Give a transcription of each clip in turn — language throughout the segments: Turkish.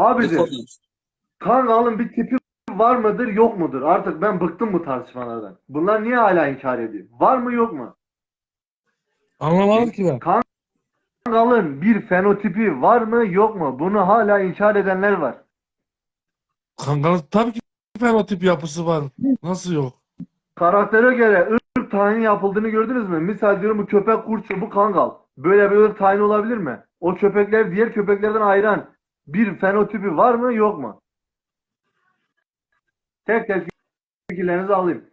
Abicim konuyu? Kangal'ın bir tipi var mıdır yok mudur? Artık ben bıktım bu tartışmalardan. Bunlar niye hala inkar ediyor? Var mı yok mu? Anlamadım ki ben. Kangal'ın bir fenotipi var mı yok mu? Bunu hala inkar edenler var. Kangal'ın tabii ki fenotip yapısı var. Nasıl yok? Karaktere göre ırk tayini yapıldığını gördünüz mü? Misal diyorum bu köpek kurtçu, bu kangal. Böyle bir ırk tayini olabilir mi? O köpekler diğer köpeklerden ayıran bir fenotipi var mı yok mu? Tek tek fikirlerinizi alayım.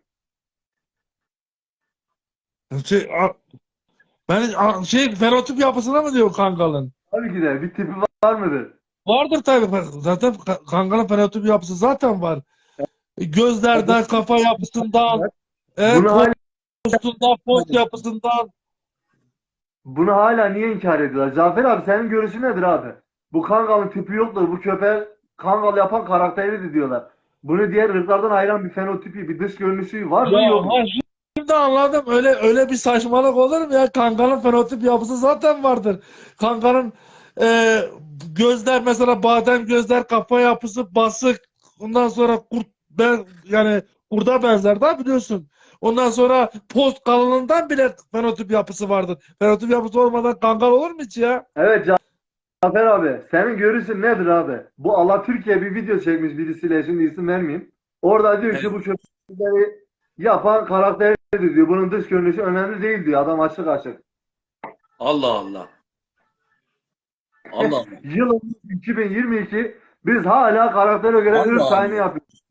Şey, ben şey fenotip yapısına mı diyor Kangal'ın? Tabii ki de bir tipi var mıdır? Vardır tabii. Zaten Ka- Kangal'ın fenotip yapısı zaten var. Gözlerden, kafa yapısından, e, Bunu hala, postundan, post yapısından. bunu hala niye inkar ediyorlar? Cafer abi senin görüşün nedir abi? Bu kangalın tipi yoktur. Bu köpeği kangal yapan karakteridir diyorlar. Bunu diğer ırklardan ayıran bir fenotipi, bir dış görünüşü var mı yok mu? şimdi anladım. Öyle öyle bir saçmalık olur mu ya? Kangal'ın fenotip yapısı zaten vardır. Kangal'ın e, gözler mesela badem gözler, kafa yapısı basık. Ondan sonra kurt ben yani kurda benzer daha biliyorsun. Ondan sonra post kalınlığından bile fenotip yapısı vardır. Fenotip yapısı olmadan kangal olur mu hiç ya? Evet Cafer abi, senin görüşün nedir abi? Bu Allah Türkiye bir video çekmiş birisiyle şimdi isim vermeyeyim. Orada diyor ki bu köpekleri yapan karakterdir diyor. Bunun dış görünüşü önemli değil diyor. Adam açık açık. Allah Allah. Allah Allah. Yıl 2022 biz hala karaktere göre Allah ırk Allah. tayini yapıyoruz.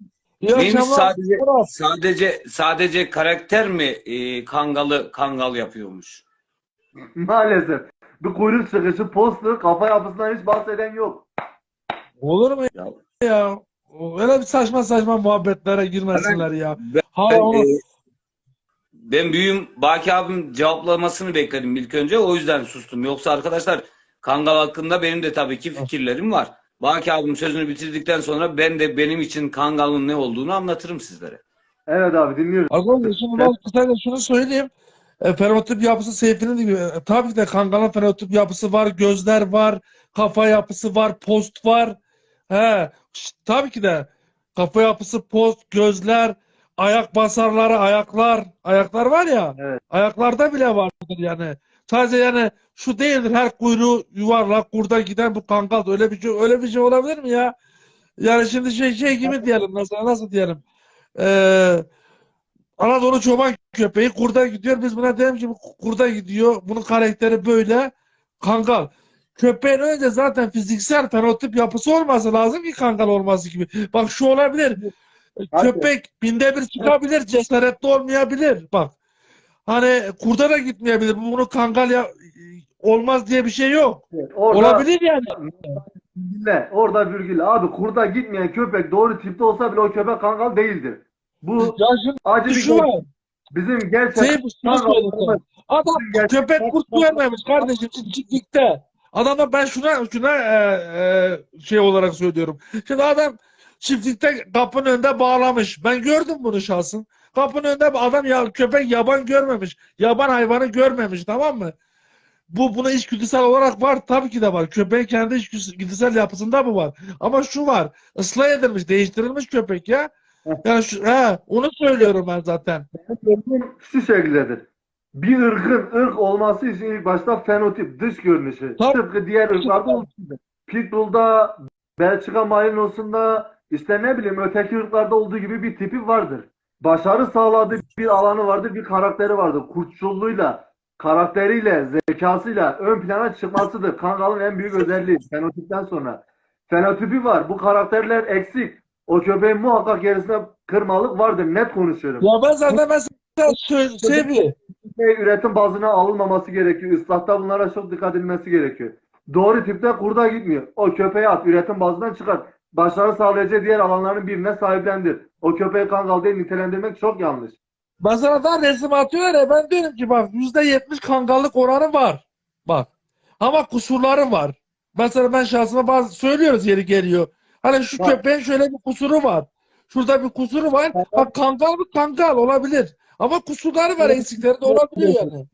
Neymiş sadece sadece sadece karakter mi e, kangalı kangal yapıyormuş? Maalesef. Bir kuyruk çıkışı, postu, kafa yapısından hiç bahseden yok. Olur mu Ya, ya? Öyle bir saçma saçma muhabbetlere girmesinler ya. ben, Ha ben, onu e, ben büyüğüm Baki abim cevaplamasını bekledim ilk önce o yüzden sustum. Yoksa arkadaşlar kangal hakkında benim de tabii ki fikirlerim var. Baki abim sözünü bitirdikten sonra ben de benim için kangalın ne olduğunu anlatırım sizlere. Evet abi dinliyoruz. Arkadaşlar şimdi ben kısaca şunu söyleyeyim. E, fenotip yapısı Seyfi'nin gibi. E, tabii ki de kangalın fenotip yapısı var. Gözler var. Kafa yapısı var. Post var. He, tabii ki de kafa yapısı, post, gözler, ayak basarları, ayaklar. Ayaklar var ya. Evet. Ayaklarda bile vardır yani. Sadece yani şu değildir. Her kuyruğu yuvarlak kurda giden bu kangal. Öyle bir şey, öyle bir şey olabilir mi ya? Yani şimdi şey şey gibi diyelim mesela nasıl diyelim? Ee, Anadolu çoban köpeği kurda gidiyor. Biz buna diyelim ki kurda gidiyor. Bunun karakteri böyle. Kangal. Köpeğin önce zaten fiziksel fenotip yapısı olması lazım ki kangal olması gibi. Bak şu olabilir. Hadi. Köpek binde bir çıkabilir. Cesaretli olmayabilir. Bak. Hani kurda da gitmeyebilir. Bunu kangal ya olmaz diye bir şey yok. Orada Olabilir yani. Dinle, orada virgül. Abi kurda gitmeyen köpek doğru tipte olsa bile o köpek kangal değildir. Bu şimdi acı bir bizim gerçek Şey. Adam köpek kurt görmemiş kardeşim çiftlikte. Adama ben şuna şuna e, e, şey olarak söylüyorum. Şimdi adam çiftlikte kapının önünde bağlamış. Ben gördüm bunu şahsın. Kapının önünde adam ya köpek yaban görmemiş. Yaban hayvanı görmemiş tamam mı? Bu buna içgüdüsel olarak var tabii ki de var. Köpeğin kendi içgüdüsel yapısında bu var. Ama şu var. ıslah edilmiş, değiştirilmiş köpek ya. Yani şu, he, onu söylüyorum ben zaten. Şu şekildedir. Bir ırkın ırk olması için ilk başta fenotip, dış görünüşü. Tabii. Tıpkı diğer ırklarda olduğu gibi. Pitbull'da, Belçika Malinois'unda, işte ne bileyim öteki ırklarda olduğu gibi bir tipi vardır. Başarı sağladığı bir alanı vardır, bir karakteri vardır. Kurtçulluğuyla, karakteriyle, zekasıyla ön plana çıkmasıdır. Kangal'ın en büyük özelliği fenotipten sonra. Fenotipi var. Bu karakterler eksik. O köpeğin muhakkak gerisinde kırmalık vardır. Net konuşuyorum. Ya ben zaten mesela sö- bir şey üretim bazına alınmaması gerekiyor. Islahta bunlara çok dikkat edilmesi gerekiyor. Doğru tipte kurda gitmiyor. O köpeği at, üretim bazından çıkar. Başarı sağlayacağı diğer alanların birine sahiplendir. O köpeği kangal diye nitelendirmek çok yanlış. Mesela da resim atıyorlar ya ben diyorum ki bak yüzde yetmiş kangallık oranı var. Bak. Ama kusurları var. Mesela ben şahsıma bazı söylüyoruz yeri geliyor. Hani şu köpeğin şöyle bir kusuru var. Şurada bir kusuru var. Bak kangal mı kangal olabilir. Ama kusurları var eksikleri de olabiliyor yani.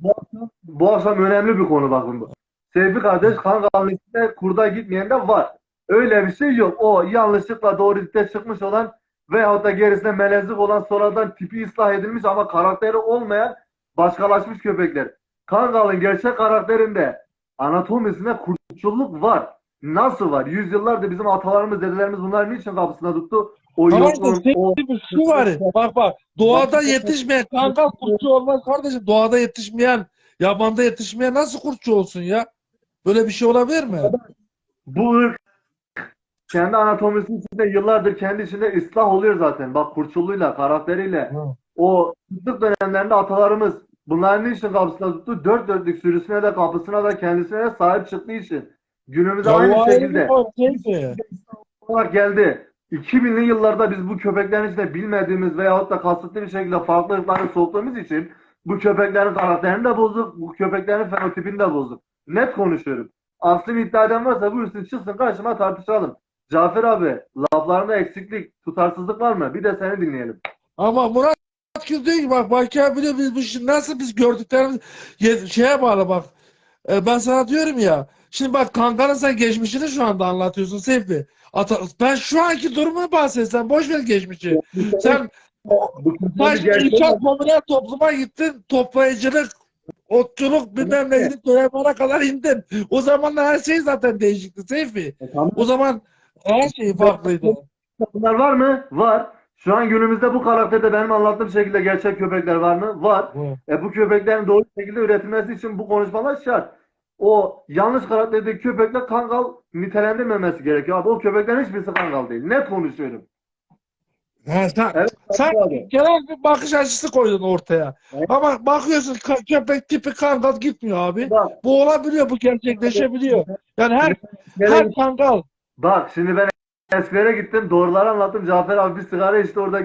Bu akşam önemli bir konu bakın bu. Sevgi kardeş kangalın içinde kurda gitmeyen de var. Öyle bir şey yok. O yanlışlıkla doğru ipte çıkmış olan veyahut da gerisinde melezlik olan sonradan tipi ıslah edilmiş ama karakteri olmayan başkalaşmış köpekler. Kangal'ın gerçek karakterinde anatomisinde kurtçulluk var. Nasıl var? Yüzyıllardır bizim atalarımız, dedelerimiz bunları niçin kapısına tuttu? O işte o bir şu var. Bak bak. Doğada yetişmeyen kangal kurtçu olmaz kardeşim. Doğada yetişmeyen, yabanda yetişmeyen nasıl kurtçu olsun ya? Böyle bir şey olabilir mi? Bu ırk kendi anatomisi içinde yıllardır kendi içinde ıslah oluyor zaten. Bak kurçulluyla, karakteriyle. Hı. O kıtlık dönemlerinde atalarımız bunların için kapısına tuttu? Dört dörtlük sürüsüne de kapısına da kendisine de sahip çıktığı için. Günümüzde Ya aynı şekilde bir olarak geldi. 2000'li yıllarda biz bu köpeklerin içinde bilmediğimiz veyahut da kasıtlı bir şekilde farklı ırkları soktuğumuz için bu köpeklerin karakterini de bozduk, bu köpeklerin fenotipini de bozduk. Net konuşuyorum. Aslında iddia eden varsa buyursun çıksın karşıma tartışalım. Cafer abi laflarında eksiklik, tutarsızlık var mı? Bir de seni dinleyelim. Ama Murat diyor ki bak Baki abi diyor biz bu işi nasıl biz gördüklerimiz ye- şeye bağlı bak. E, ben sana diyorum ya. Şimdi bak kankanın sen geçmişini şu anda anlatıyorsun Seyfi. Ata, ben şu anki durumunu bahsetsen boş ver geçmişi. Sen Baş inşaat komünel topluma gittin, toplayıcılık, otçuluk bilmem ne gidip dönemlere kadar indin. O zamanlar her şey zaten değişikti Seyfi. E, tamam. O zaman her şey farklıydı. Bunlar var mı? Var. Şu an günümüzde bu karakterde benim anlattığım şekilde gerçek köpekler var mı? Var. E bu köpeklerin doğru şekilde üretilmesi için bu konuşmalar şart. O yanlış karakterdeki köpekler kangal nitelendirmemesi gerekiyor. Abi o köpeklerin hiçbirisi kangal değil. Net konuşuyorum. Ha, sen, Evet. sen abi. genel bir bakış açısı koydun ortaya. Evet. Ama bakıyorsun köpek tipi kangal gitmiyor abi. Bak, Bu olabiliyor, bu gerçekleşebiliyor. Yani her her kangal bak şimdi ben eskilere gittim. Doğruları anlattım. Cafer abi bir sigara içti orada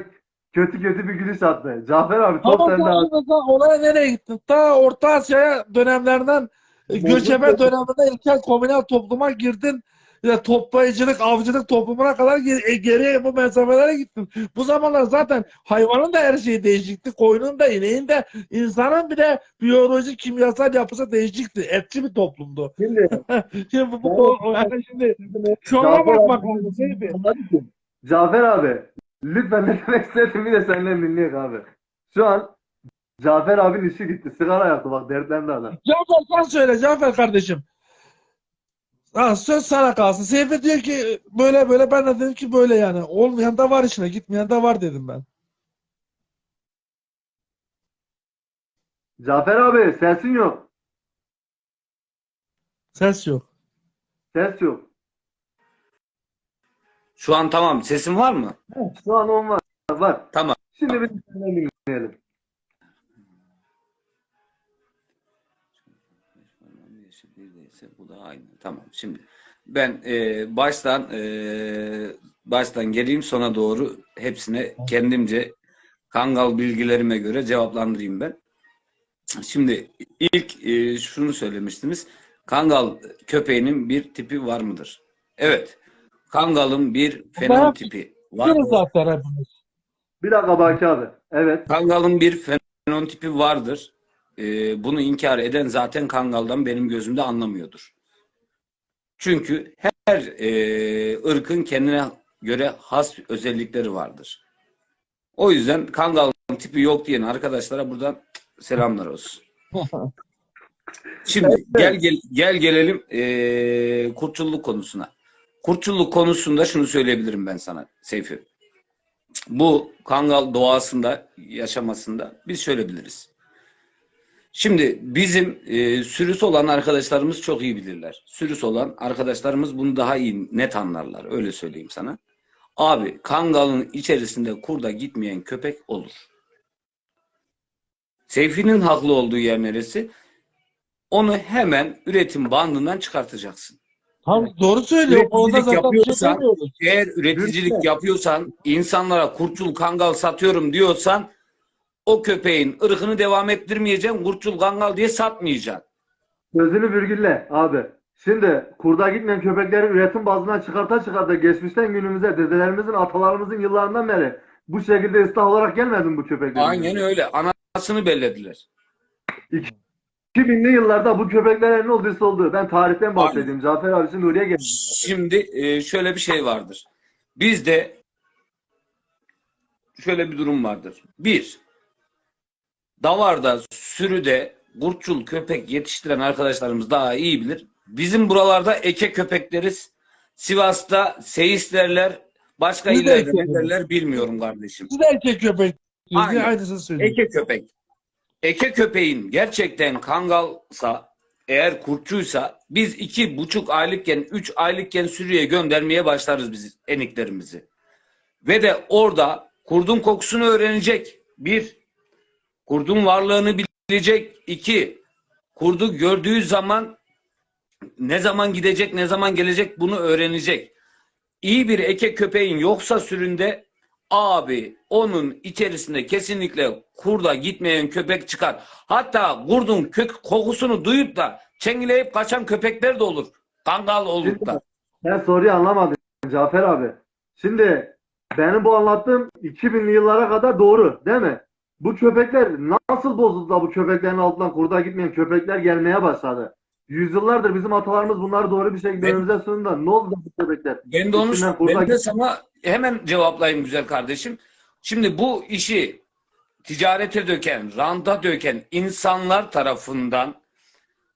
kötü kötü bir gülüş attı. Cafer abi top Ama sende mesela olaya nereye gittin? Ta Orta Asya'ya dönemlerden göçebe döneminde ilkel komünel topluma girdin. Ya toplayıcılık, avcılık toplumuna kadar geri, geriye bu mesafelere gittin. Bu zamanlar zaten hayvanın da her şeyi değişikti. Koyunun da, ineğin de, insanın bile biyolojik, kimyasal yapısı değişikti. Etçi bir toplumdu. Şimdi Şimdi bu, bu yani şimdi bakmak lazım. Cafer abi lütfen ne demek istediğimi de senden dinleyek abi. Şu an Cafer abinin işi gitti. Sigara yaktı bak dertlendi adam. Cafer sen söyle Cafer kardeşim. Ha, söz sana kalsın. Seyfi diyor ki böyle böyle ben de dedim ki böyle yani. Olmayan da var içine gitmeyen de var dedim ben. Cafer abi sesin yok. Ses yok. Ses yok. Şu an tamam. Sesim var mı? Şu an on var. Var. Tamam. Şimdi bir dinleyelim. Neredeyse bu da aynı. Tamam. Şimdi ben e, baştan e, baştan geleyim sona doğru hepsine kendimce Kangal bilgilerime göre cevaplandırayım ben. Şimdi ilk e, şunu söylemiştiniz. Kangal köpeğinin bir tipi var mıdır? Evet. Kangal'ın bir fenotipi var. Zaten hepimiz. Bir dakika Baki abi. Evet. Kangal'ın bir fenotipi vardır. Ee, bunu inkar eden zaten Kangal'dan benim gözümde anlamıyordur. Çünkü her e, ırkın kendine göre has özellikleri vardır. O yüzden Kangal'ın tipi yok diyen arkadaşlara buradan selamlar olsun. Şimdi gel gel gel gelelim e, kurtçulluk konusuna. Kurtçulluk konusunda şunu söyleyebilirim ben sana Seyfi. Bu Kangal doğasında yaşamasında biz şöyle biliriz. Şimdi bizim e, sürüsü olan arkadaşlarımız çok iyi bilirler. Sürüsü olan arkadaşlarımız bunu daha iyi net anlarlar. Öyle söyleyeyim sana. Abi Kangal'ın içerisinde kurda gitmeyen köpek olur. Seyfi'nin haklı olduğu yer neresi? Onu hemen üretim bandından çıkartacaksın. Tam doğru söylüyor. Zaten şey yapıyorsan- demiyoruz. Eğer üreticilik yapıyorsan, insanlara kurtçul kangal satıyorum diyorsan o köpeğin ırkını devam ettirmeyeceksin, kurtçul kangal diye satmayacaksın. Sözünü virgülle abi. Şimdi kurda gitmeyen köpekleri üretim bazından çıkarta çıkarta geçmişten günümüze dedelerimizin atalarımızın yıllarından beri bu şekilde ıslah olarak gelmedi bu köpekler? Aynen öyle. Anasını bellediler. 2000'li yıllarda bu köpeklerin ne olduysa oldu. Ben tarihten bahsedeyim. Cafer abi şimdi oraya gel. Şimdi e, şöyle bir şey vardır. Bizde şöyle bir durum vardır. Bir, davarda, sürüde kurtçul köpek yetiştiren arkadaşlarımız daha iyi bilir. Bizim buralarda eke köpekleriz. Sivas'ta seyis derler. Başka Biz de illerde eke ne derler bilmiyorum kardeşim. Siz de erkek köpek. Aynen. Aynısını söylüyorum. Eke köpek. Eke köpeğin gerçekten kangalsa eğer kurtçuysa biz iki buçuk aylıkken üç aylıkken sürüye göndermeye başlarız biz eniklerimizi. Ve de orada kurdun kokusunu öğrenecek. Bir, kurdun varlığını bilecek. İki, kurdu gördüğü zaman ne zaman gidecek ne zaman gelecek bunu öğrenecek. İyi bir eke köpeğin yoksa süründe Abi onun içerisinde kesinlikle kurda gitmeyen köpek çıkar. Hatta kurdun kök kokusunu duyup da çengileyip kaçan köpekler de olur. Kangal olup da. Sen soruyu anlamadın Cafer abi. Şimdi benim bu anlattığım 2000'li yıllara kadar doğru değil mi? Bu köpekler nasıl bozuldu bu köpeklerin altından kurda gitmeyen köpekler gelmeye başladı? Yüzyıllardır bizim atalarımız bunları doğru bir şekilde Ben- önümüze sundu da ne oldu bu köpekler? Ben de kurda ben de sana hemen cevaplayayım güzel kardeşim. Şimdi bu işi ticarete döken, ranta döken insanlar tarafından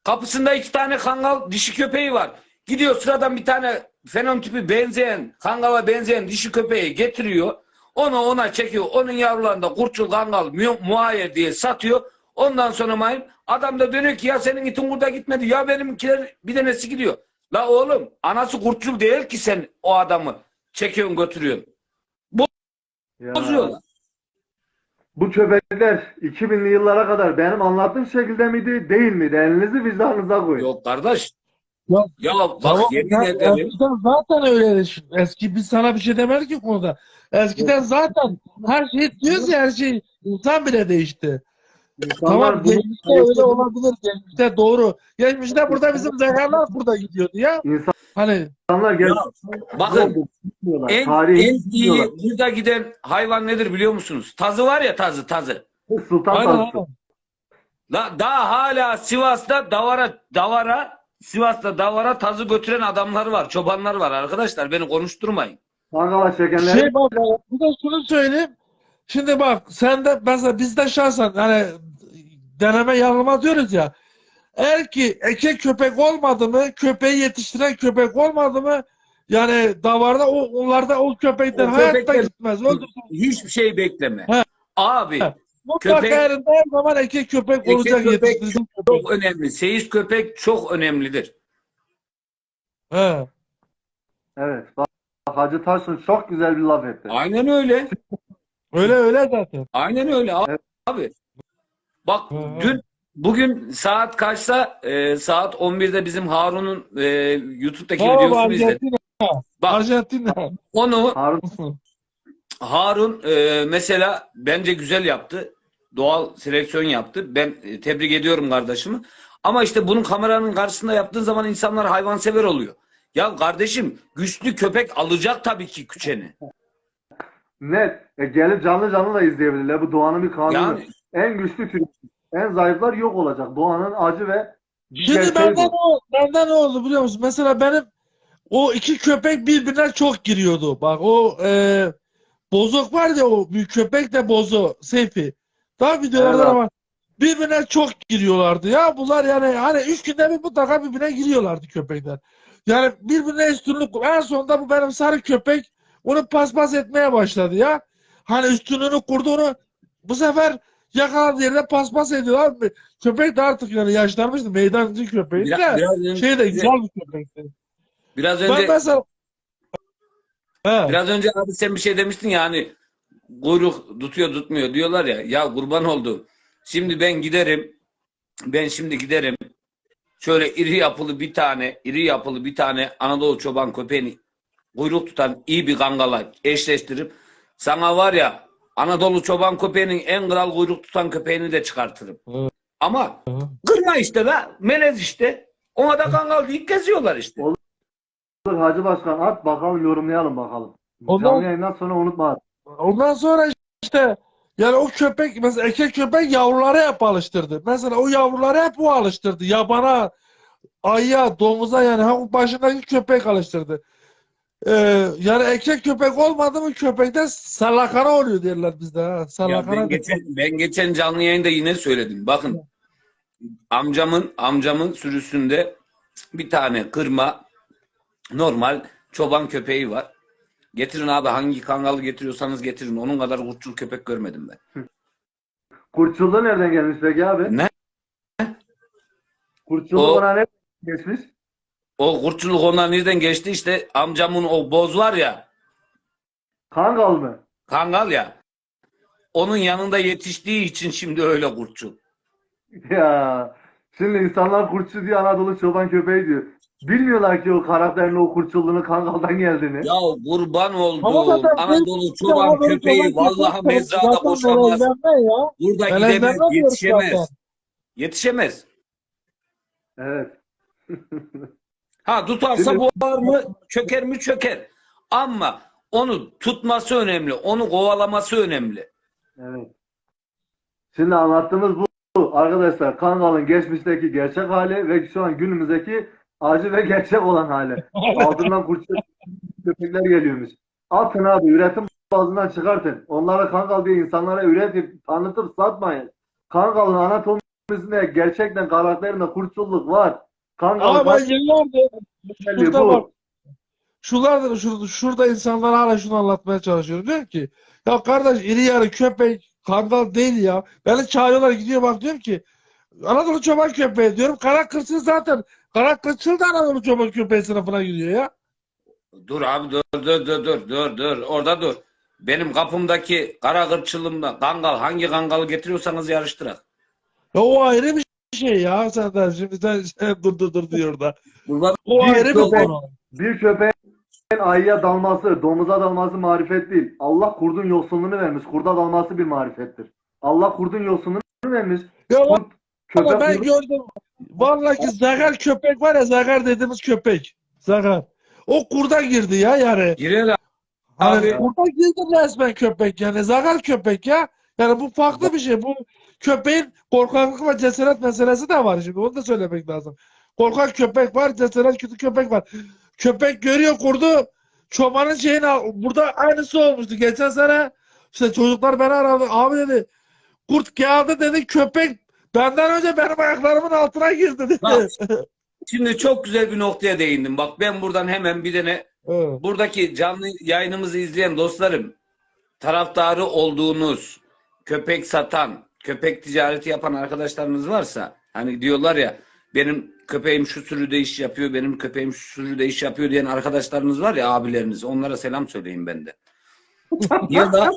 kapısında iki tane kangal dişi köpeği var. Gidiyor sıradan bir tane fenotipi benzeyen, kangala benzeyen dişi köpeği getiriyor. Onu ona çekiyor. Onun yavrularını da kurtçul kangal mu- muayyer diye satıyor. Ondan sonra mayın adam da dönüyor ki ya senin itin burada gitmedi. Ya benimkiler bir tanesi gidiyor. La oğlum anası kurtçul değil ki sen o adamı çekiyorsun götürüyorsun. Ya, Bozuyorlar. bu köpekler 2000'li yıllara kadar benim anlattığım şekilde miydi değil miydi? Elinizi vicdanınıza koyun. Yok kardeş. Yok. Ya bak Tamam, yemin ya, ederim. Eskiden zaten öyleydi. Eski biz sana bir şey demedik ki konuda. Eskiden zaten her şey diyoruz ya her şey insan bile değişti. İnsanlar Tamam bunu geçmişte öyle olabilir. Geçmişte doğru. Geçmişte burada bizim zekalar burada gidiyordu ya. Hani insanlar gel Bakın en, Tarihi en iyi burada giden hayvan nedir biliyor musunuz? Tazı var ya tazı tazı. Sultan aynen. La, daha hala Sivas'ta davara davara Sivas'ta davara tazı götüren adamlar var, çobanlar var arkadaşlar. Beni konuşturmayın. Mangala çekenler Şey bak bir de şunu söyleyeyim. Şimdi bak sen de mesela bizde şahsen hani deneme yanılma diyoruz ya. Eğer ki eke köpek olmadı mı, köpeği yetiştiren köpek olmadı mı yani davarda o, onlarda o köpekler O hayatta köpekler- gitmez. Öldürsün. Hiçbir şey bekleme. He. Abi He. Mutlaka Köpek- her zaman eke köpek olacak köpek çok önemli. Seyis köpek çok önemlidir. He. Evet. Bak, Hacı Taşın çok güzel bir laf etti. Aynen öyle. Öyle öyle zaten. Aynen öyle abi. Evet. abi. Bak hı. dün bugün saat kaçta? Ee, saat 11'de bizim Harun'un e, YouTube'daki videosunu izledim. Bak Arjantina. onu Harun Harun e, mesela bence güzel yaptı. Doğal seleksiyon yaptı. Ben e, tebrik ediyorum kardeşimi. Ama işte bunun kameranın karşısında yaptığın zaman insanlar hayvansever oluyor. Ya kardeşim güçlü köpek alacak tabii ki küçeni. net. E, gelip canlı canlı da izleyebilirler. Bu doğanın bir kanunu. Yani En güçlü tür. En zayıflar yok olacak. Doğanın acı ve Şimdi benden o benden ne oldu biliyor musun? Mesela benim o iki köpek birbirine çok giriyordu. Bak o e, bozok var ya o büyük köpek de bozo Seyfi. Daha videolarda Evet. var. Birbirine çok giriyorlardı ya. Bunlar yani hani üç günde bir mutlaka birbirine giriyorlardı köpekler. Yani birbirine üstünlük. En sonunda bu benim sarı köpek onu paspas etmeye başladı ya. Hani üstünlüğünü kurdu onu bu sefer yakaladığı yerde paspas ediyor abi. Köpek de artık yani yaşlanmıştı. Meydancı köpeği biraz, de. biraz önce, Şey de güzel bir köpekti. biraz Ben önce mesela He. Biraz önce abi sen bir şey demiştin ya hani kuyruk tutuyor tutmuyor diyorlar ya. Ya kurban oldu. Şimdi ben giderim. Ben şimdi giderim. Şöyle iri yapılı bir tane, iri yapılı bir tane Anadolu çoban köpeğini kuyruk tutan iyi bir kangala eşleştirip sana var ya Anadolu çoban köpeğinin en kral kuyruk tutan köpeğini de çıkartırım. Evet. Ama kırma işte la. Melez işte. Ona da kangal deyip geziyorlar işte. Dur Hacı Başkan at bakalım yorumlayalım bakalım. Ondan- Canlı yayından sonra unutma. Ondan sonra işte Yani o köpek mesela erkek köpek yavruları hep alıştırdı. Mesela o yavruları hep o alıştırdı. Yabana, ayıya, domuza yani ha, o başındaki köpek alıştırdı. Ee, yani erkek köpek olmadı mı köpekte salakana oluyor derler bizde. Ha. Ya Salakana ben geçen, ben geçen canlı yayında yine söyledim. Bakın amcamın amcamın sürüsünde bir tane kırma normal çoban köpeği var. Getirin abi hangi kangalı getiriyorsanız getirin. Onun kadar kurtçul köpek görmedim ben. Kurtçulluğu nereden gelmiş peki abi? Ne? Kurtçulluk O- ona ne geçmiş? O kurtçuluk ondan nereden geçti? İşte amcamın o boz var ya Kangal mı? kangal ya onun yanında yetiştiği için şimdi öyle kurtçul. Ya şimdi insanlar kurtçu diyor Anadolu çoban köpeği diyor. Bilmiyorlar ki o karakterin o kurtçulluğunu kangaldan geldiğini. Ya kurban Ama olduğum Anadolu çoban köpeği vallahi mezrada boşamaz. Burada Melezlenme gidemez, yetişemez. zaten. Yetişemez. Evet. Ha tutarsa boğar mı? Çöker mi? Çöker. Ama onu tutması önemli. Onu kovalaması önemli. Evet. Şimdi anlattığımız bu arkadaşlar Kangal'ın geçmişteki gerçek hali ve şu an günümüzdeki acı ve gerçek olan hali. Altından kurtçu köpekler geliyormuş. Atın abi üretim bazından çıkartın. Onlara Kangal diye insanlara üretip tanıtıp satmayın. Kangal'ın anatomisinde gerçekten karakterinde kurtçulluk var. Kangal'ın Ama ben yıllardır özelliği şurada bak bu. şuralarda şurada, şurada insanlara hala şunu anlatmaya çalışıyorum. Diyor ki ya kardeş iri yarı köpek kangal değil ya. Beni çağırıyorlar gidiyor bak diyorum ki Anadolu çoban köpeği diyorum. Kara kırçıl zaten Kara kırçıl da Anadolu çoban köpeği sınıfına gidiyor ya. Dur abi dur dur dur dur dur dur orada dur. Benim kapımdaki kara kırçılımda kangal hangi kangalı getiriyorsanız yarıştırak. Ya o ayrı bir şey ya senden şimdi sen, sen dur dur dur diyor da. O Bir ayrı bir konu. Bir köpeğin ayıya dalması, domuza dalması marifet değil. Allah kurdun yosunluğunu vermiş. Kurda dalması bir marifettir. Allah kurdun yosunluğunu vermiş. Ya Kurt, Ama köpek ben gördüm. Vallahi ki zagar köpek var ya zagar dediğimiz köpek. Zagar. O kurda girdi ya yani. girer Hani Abi- kurda girdi resmen köpek yani. Zagar köpek ya. Yani bu farklı bir şey. Bu köpeğin korkaklık ve cesaret meselesi de var şimdi. Onu da söylemek lazım. Korkak köpek var, cesaret kötü köpek var. Köpek görüyor kurdu. Çobanın şeyini al. Burada aynısı olmuştu. Geçen sene işte çocuklar beni aradı. Abi dedi kurt geldi dedi köpek benden önce benim ayaklarımın altına girdi dedi. Bak. Şimdi çok güzel bir noktaya değindim. Bak ben buradan hemen bir tane Evet. buradaki canlı yayınımızı izleyen dostlarım taraftarı olduğunuz köpek satan, köpek ticareti yapan arkadaşlarınız varsa hani diyorlar ya benim köpeğim şu sürüde iş yapıyor, benim köpeğim şu sürüde iş yapıyor diyen arkadaşlarınız var ya abileriniz onlara selam söyleyin ben de. Niye la?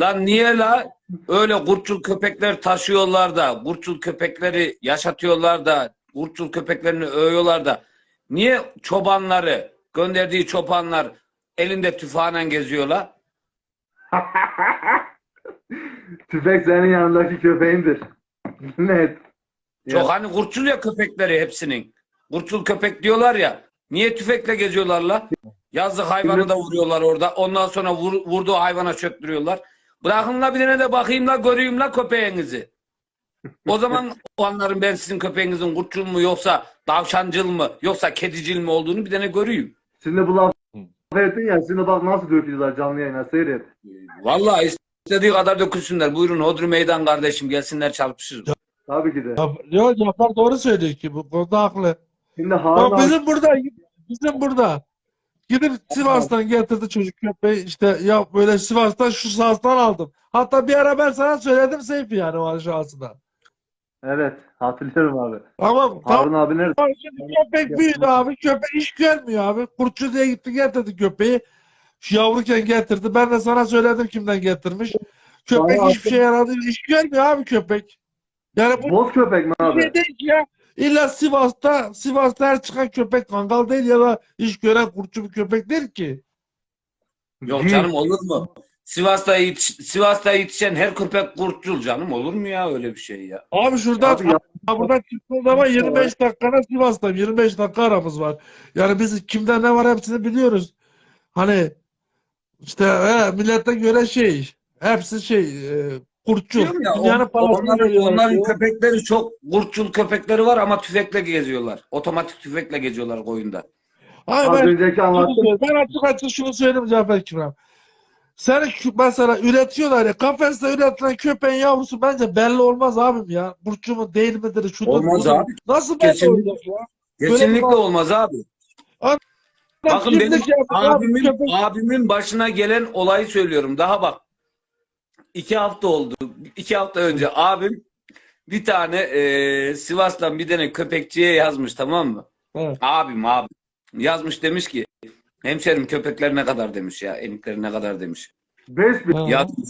Lan niye la? Öyle kurtçul köpekler taşıyorlar da, kurtçul köpekleri yaşatıyorlar da, kurtçul köpeklerini övüyorlar da. Niye çobanları, gönderdiği çobanlar elinde tüfeğiyle geziyorlar? Tüfek senin yanındaki köpeğindir. Net. Çok Ya, hani kurtçul ya köpekleri hepsinin. Kurtçul köpek diyorlar ya. Niye tüfekle geziyorlar la? Yazlık hayvanı da vuruyorlar orada. Ondan sonra vur- vurduğu hayvana çöktürüyorlar. Bırakın la bir tane de bakayım la göreyim la köpeğinizi. O zaman o anlarım ben sizin köpeğinizin kurtçul mu yoksa tavşancıl mı yoksa kedicil mi olduğunu bir tane göreyim. Şimdi bu laf ettin ya şimdi bak nasıl döküyorlar canlı yayına seyret. Vallahi istediği kadar dökülsünler. Buyurun Hodri Meydan kardeşim gelsinler çarpışırız. Tabii ki de. Ya, ya Cafer doğru söylüyor ki bu konuda haklı. Şimdi Harun Bak abi bizim burada bizim burada gidip Sivas'tan getirdi çocuk köpeği işte ya böyle Sivas'tan şu sahasından aldım. Hatta bir ara ben sana söyledim Seyfi yani o aşağısında. evet hatırlıyorum abi. Ama Harun tam abi nerede? şimdi köpek büyüdü abi. Köpek iş görmüyor abi. Kurtçu diye gitti getirdi köpeği. Şu yavruken getirdi. Ben de sana söyledim kimden getirmiş. Köpek Bayağı- hiçbir şey yaradı. İş görmüyor abi köpek. Yani bu Boz köpek mi abi? şey değil ya. İlla Sivas'ta Sivas'ta her çıkan köpek kangal değil ya da iş gören kurtçu bir köpek değil ki. Yok canım olur mu? Sivas'ta yetiş Sivas'ta yetişen her köpek kurtçul canım olur mu ya öyle bir şey ya? Abi şuradan Abi ya- Ha, buradan çıktığın zaman 25 dakikada Sivas'tayım. 25 dakika aramız var. Yani biz kimde ne var hepsini biliyoruz. Hani işte he, millete göre şey hepsi şey e, Kurtçul. Ya, Dünyanın on- parasını onların, veriyorlar. onların köpekleri çok kurtçul köpekleri var ama tüfekle geziyorlar. Otomatik tüfekle geziyorlar koyunda. Hayır, Az ben, önceki anlattığım ben açık açık şunu söyleyeyim Cafer Kiram. Seni mesela üretiyorlar ya kafeste üretilen köpeğin yavrusu bence belli olmaz abim ya. Burcu mu değil midir? Şudur, Olmaz budur. abi. Nasıl belli Kesinlikle. olacak ya? Böyle Kesinlikle bir- olmaz abi. Bakın Kimlik benim abimin, abimin başına gelen olayı söylüyorum. Daha bak. İki hafta oldu. İki hafta önce abim bir tane e, Sivas'tan bir tane köpekçiye yazmış tamam mı? Evet. Abim abim. Yazmış demiş ki hemşerim köpekler ne kadar demiş ya. Enikleri ne kadar demiş. 5000 Ha. Yazmış.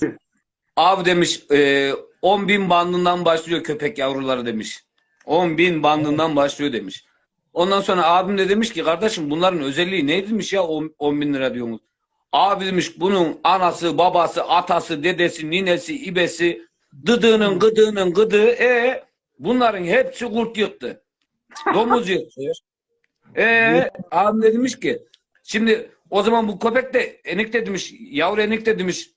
Abi demiş e, 10 bin bandından başlıyor köpek yavruları demiş. 10 bin bandından başlıyor demiş. Ondan sonra abim de demiş ki kardeşim bunların özelliği ne demiş ya 10, 10 bin lira diyorsunuz. Abi demiş bunun anası, babası, atası, dedesi, ninesi, ibesi, dıdığının, gıdığının, gıdığı. E bunların hepsi kurt yıktı. Domuz yıktı. E abim de demiş ki şimdi o zaman bu köpek de enik de demiş, yavru enik de demiş,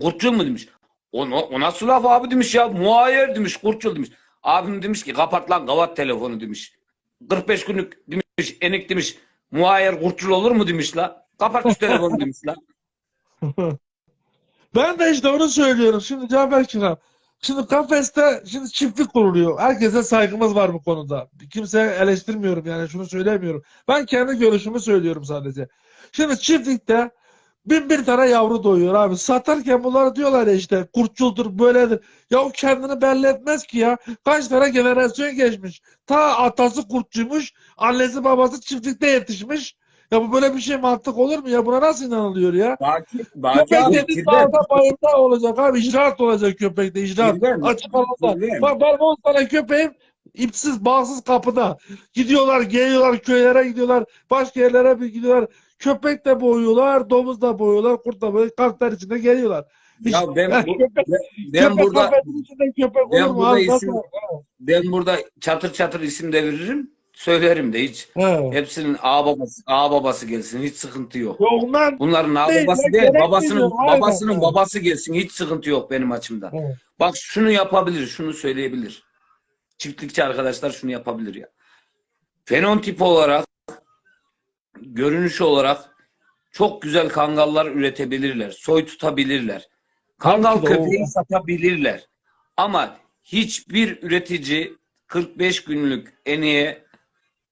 kurtçul mu demiş. O, o nasıl laf abi demiş ya, muayyer demiş, kurtçul demiş. Abim demiş ki kapat lan kavat telefonu demiş. 45 günlük demiş, enik demiş, muayyer kurtçul olur mu demiş la. Kapat şu telefonu demiş la. Ben de işte onu söylüyorum. Şimdi Cafer Kiram. Şimdi kafeste şimdi çiftlik kuruluyor. Herkese saygımız var bu konuda. Kimseye eleştirmiyorum yani şunu söylemiyorum. Ben kendi görüşümü söylüyorum sadece. Şimdi çiftlikte bin bir tane yavru doğuyor abi. Satarken bunları diyorlar ya işte kurtçuldur böyledir. Ya o kendini belli etmez ki ya. Kaç tane generasyon geçmiş. Ta atası kurtçuymuş. Annesi babası çiftlikte yetişmiş. Ya bu böyle bir şey mantık olur mu ya? Buna nasıl inanılıyor ya? Baki, Baki Köpek abi, dağda bayırda olacak abi. İcraat olacak köpekte icraat. Kirden. Açık alanda. Bak ben 10 tane köpeğim ipsiz bağsız kapıda. Gidiyorlar geliyorlar köylere gidiyorlar. Başka yerlere bir gidiyorlar. Köpek de boğuyorlar. Domuz da boğuyorlar. Kurt da boğuyorlar. Kartlar içinde geliyorlar. Hiç- Ya ben, bu- köpek, ben köpek burada ben burada isim- ben burada çatır çatır isim de veririm. Söylerim de hiç. He. Hepsinin ağ babası, ağ babası gelsin. Hiç sıkıntı yok. Yok Bunların ağ Değil, babası değil. Babasının aynen. babasının babası gelsin. Hiç sıkıntı yok benim açımdan. Evet. Bak şunu yapabilir, şunu söyleyebilir. Çiftlikçi arkadaşlar şunu yapabilir ya. Fenotip olarak, görünüş olarak çok güzel kangallar üretebilirler. Soy tutabilirler. Kangal o- köpeği satabilirler. Ama hiçbir üretici 45 günlük eniye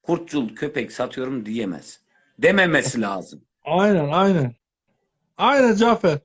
kurtçul köpek satıyorum diyemez. Dememesi lazım. Aynen aynen. Aynen Cafer.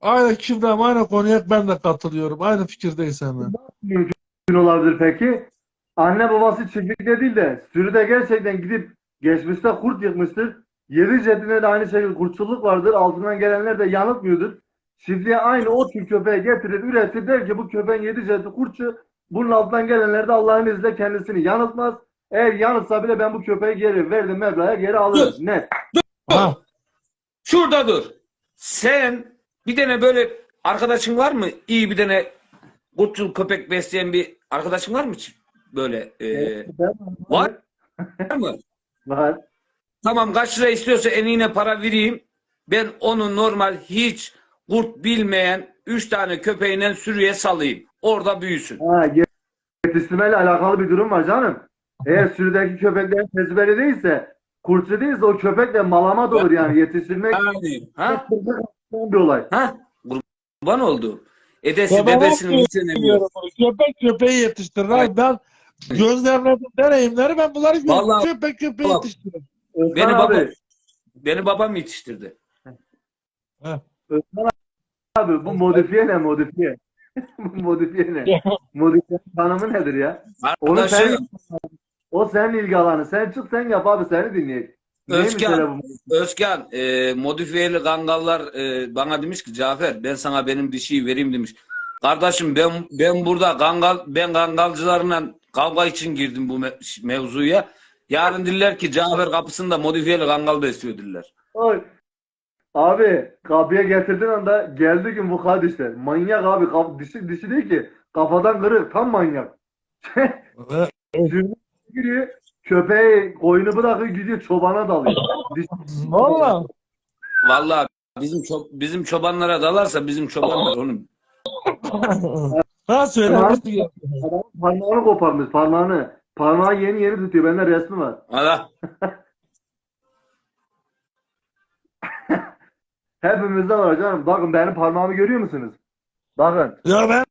Aynen Kübra aynen konuya ben de katılıyorum. Aynı fikirdeyiz hemen. mümkün olabilir peki? Anne babası çiftlikte değil de sürüde gerçekten gidip geçmişte kurt yıkmıştır. Yedi cedine de aynı şekilde kurtçulluk vardır. Altından gelenler de yanıltmıyordur. Çiftliğe aynı o tür köpeği getirir, üretir. Der ki bu köpeğin yedi ceddi kurtçu. Bunun altından gelenler de Allah'ın izniyle kendisini yanıltmaz. Eğer yanıltsa bile ben bu köpeği geri verdim meblağa geri alırım. Net. Ha. Şurada dur. Sen bir tane böyle arkadaşın var mı? İyi bir tane kurtçul köpek besleyen bir arkadaşın var mı? Böyle e, var mı? Var. Tamam kaç lira istiyorsa enine para vereyim. Ben onu normal hiç kurt bilmeyen 3 tane köpeğinden sürüye salayım. Orada büyüsün. Ha, yetiştirmeyle alakalı bir durum var canım. Eğer sürüdeki köpeklerin tecrübeli değilse, kurtçu değilse o köpekle malama da olur yani. Yetiştirmek Yani, ha? bir olay. Ha? Kurban oldu. Edesi hep hiç bunu. Köpek köpeği yetiştirir. abi. Ben gözlemledim deneyimleri ben bunları. Vallahi- köpek köpeği Vallahi- yetiştirir. Özkan Beni babam, beni babam yetiştirdi. Özkan abi bu modifiye ne modifiye? modifiye ne? modifiye tanımı nedir ya? Onu sen Arkadaşım o senin ilgi alanı. Sen çık sen yap abi seni dinleyelim. Özkan. Özkan e, modifiyeli kangallar e, bana demiş ki Cafer ben sana benim dişiyi vereyim demiş. Kardeşim ben ben burada kangal ben kangalcılarla kavga için girdim bu me- mevzuya. Yarın diller ki Cafer kapısında modifiyeli kangal besliyor diller. Oy. Abi kapıya getirdiğin anda geldi gün bu kardeşler. Manyak abi. Kaf, dişi, dişi değil ki. Kafadan kırık. Tam manyak. Giriyor. Köpeği koyunu bırakıyor gidiyor çobana dalıyor. Valla. Vallahi bizim ço- bizim çobanlara dalarsa bizim çobanlar onu ya. Adamın parmağını koparmış parmağını. Parmağı yeni yeni tutuyor. Bende resmi var. Allah. Hepimizde var canım. Bakın benim parmağımı görüyor musunuz? Bakın. Ya ben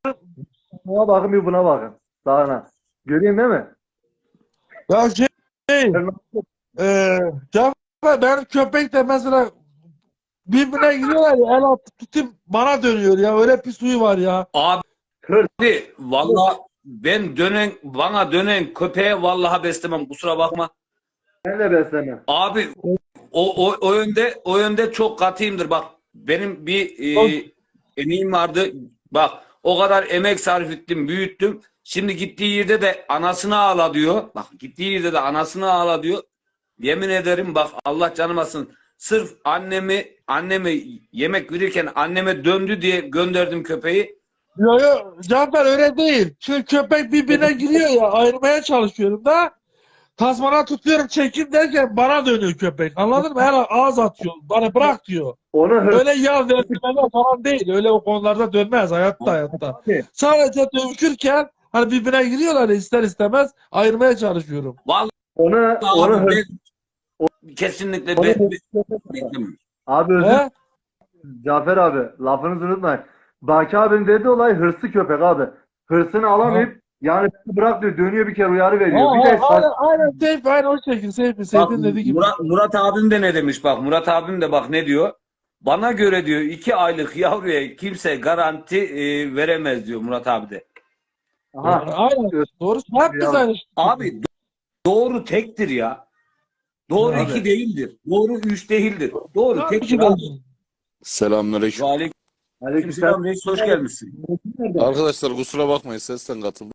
Buna bakın bir buna bakın. Sağına. Görüyorsun değil mi? Ya şey eee Cafer benim köpek de mesela birbirine giriyorlar ya el atıp tutup bana dönüyor ya öyle pis huyu var ya. Abi Hırs. vallahi ben dönen bana dönen köpeğe vallahi beslemem kusura bakma. Ben de beslemem. Abi o, o, o yönde o yönde çok katıyımdır. Bak benim bir e, emeğim vardı. Bak o kadar emek sarf ettim, büyüttüm. Şimdi gittiği yerde de anasını ağla diyor. Bak gittiği yerde de anasını ağla diyor. Yemin ederim bak Allah canımasın. Sırf annemi anneme yemek verirken anneme döndü diye gönderdim köpeği. Yo yo Cafer öyle değil. Şimdi köpek birbirine giriyor ya ayırmaya çalışıyorum da tasmana tutuyorum çekin derken bana dönüyor köpek. Anladın mı? Her ağız atıyor. Bana bırak diyor. Onu. Öyle yaz vermene falan değil. Öyle o konularda dönmez hayatta hayatta. Sadece dövüşürken hani birbirine giriyorlar ister istemez ayırmaya çalışıyorum. Vallahi Onu, onu abi hırs. ben- kesinlikle Onu ben, beklemem. Abi özür He? Cafer abi lafınızı unutmayın. Baki abim dedi olay hırslı köpek abi. Hırsını alamayıp yani bırak diyor dönüyor bir kere uyarı veriyor. Ha, Bir de aynen, aynen Seyfi, aynen o şekilde Seyfi, Bak, Seyfi'nin dediği gibi. Murat, Murat abim de ne demiş bak. Murat abim de bak ne diyor. Bana göre diyor iki aylık yavruya kimse garanti e, veremez diyor Murat abi de. Aha. Aynen. Doğru. Biz aynı şey. Abi do- doğru tektir ya. Doğru Abi. iki değildir. Doğru üç değildir. Doğru Tabii tektir abi. Selamünaleyküm. Aleyküm Aleykümselam. selam reis hoş gelmişsin. Arkadaşlar kusura bakmayın sesten katıldım.